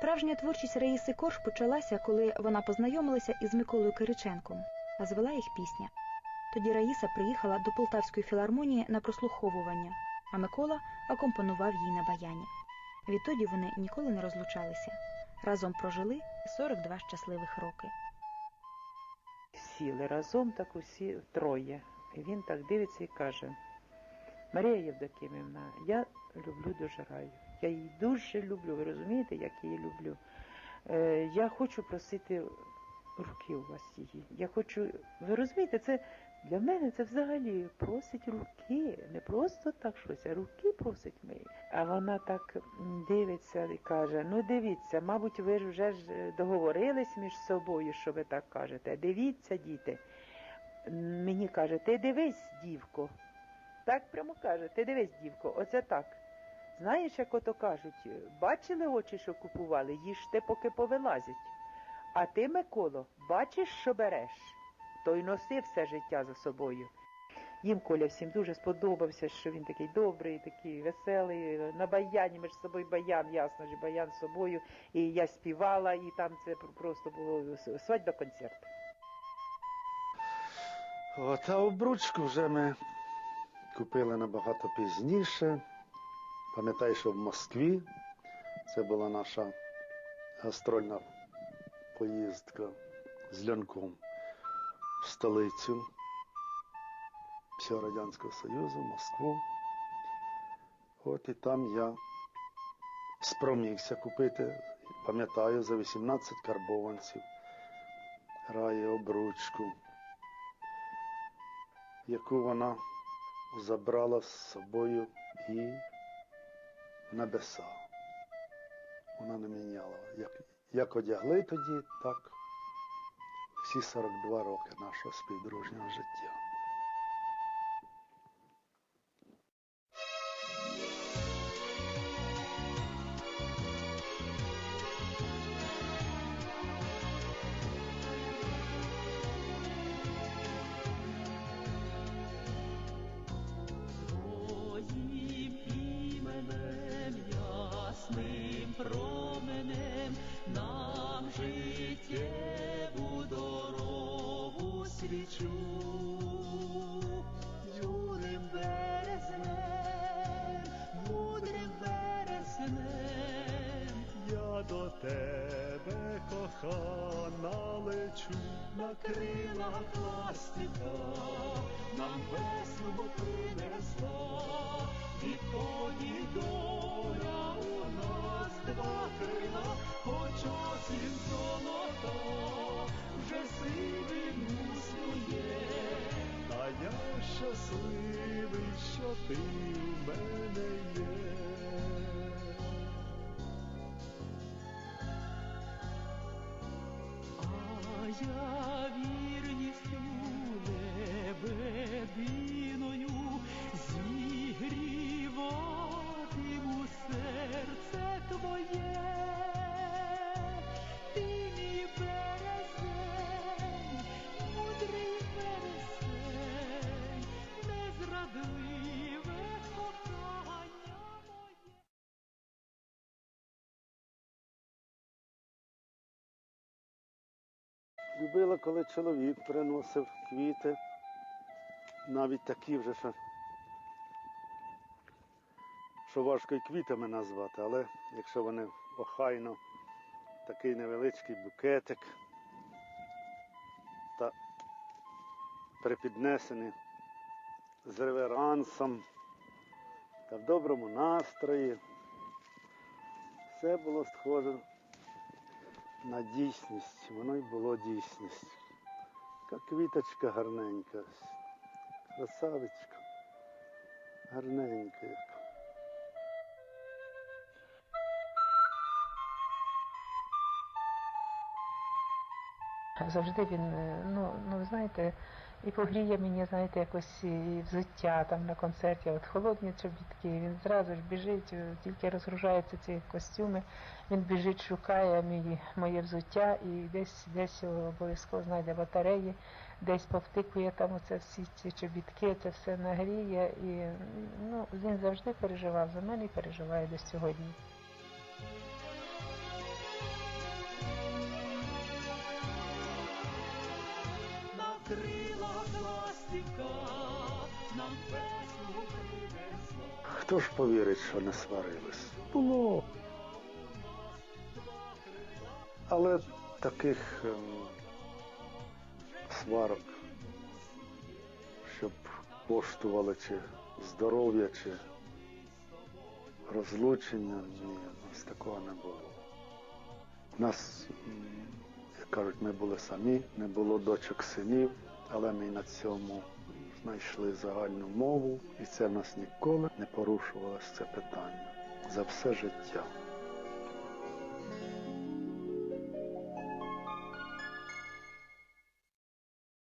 Справжня творчість Раїси Корж почалася, коли вона познайомилася із Миколою Кириченком, а звела їх пісня. Тоді Раїса приїхала до Полтавської філармонії на прослуховування, а Микола акомпонував їй на баяні. Відтоді вони ніколи не розлучалися. Разом прожили 42 щасливих роки. Сіли разом так усі троє. Він так дивиться і каже: Марія Євдокимівна, я люблю дуже раю. Я її дуже люблю. Ви розумієте, як її люблю? Е, я хочу просити руки у вас її. Я хочу. Ви розумієте, це для мене це взагалі просить руки. Не просто так щось, а руки просить мої. А вона так дивиться і каже: ну дивіться, мабуть, ви ж вже ж договорились між собою, що ви так кажете. Дивіться, діти. Мені каже, ти дивись, дівко. Так прямо каже, ти дивись, дівко, оце так. Знаєш, як ото кажуть, бачили очі, що купували, їжте, поки повилазять. А ти, Миколо, бачиш, що береш, то й носи все життя за собою. Їм Коля всім дуже сподобався, що він такий добрий, такий веселий, на баяні, ми ж з собою баян, ясно ж, баян з собою. І я співала, і там це просто було свадьба концерт. От, а обручку вже ми купили набагато пізніше. Пам'ятаю, що в Москві це була наша гастрольна поїздка з льонком в столицю всього Радянського Союзу, Москву. От і там я спромігся купити, пам'ятаю, за 18 карбованців рає обручку яку вона забрала з собою і небеса. Вона не міняла. Як, як одягли тоді, так всі 42 роки нашого співдружнього життя. Свічу. Юрим березнем, мудрим березнем, я до тебе кохана лечу. На крилах ластівка, нам весело принесла, відтоді доля у нас два крила, хоч осінь золота, я Любила, коли чоловік приносив квіти, навіть такі вже, що, що важко і квітами назвати, але якщо вони охайно, такий невеличкий букетик та припіднесені з реверансом та в доброму настрої, все було схоже на дійсність, воно й було дійсність. Така квіточка гарненька. Красавичка. Гарненька. Завжди він, е, ну, ну ви знаєте, і погріє мені, знаєте, якось взуття там на концерті, от холодні чобітки, він зразу ж біжить, е, тільки розгружаються ці костюми, він біжить, шукає мій, моє взуття і десь десь обов'язково знайде батареї, десь повтикує там оце всі ці чобітки, це все нагріє. І ну, він завжди переживав за мене і переживає до сьогодні. Крым. Хто ж повірить, що не сварились? Було. Але таких ем, сварок, щоб коштували чи здоров'я, чи розлучення, ні, у нас такого не було. У нас, як кажуть, ми були самі, не було дочок синів, але ми на цьому знайшли загальну мову, і це в нас ніколи не порушувалося це питання за все життя.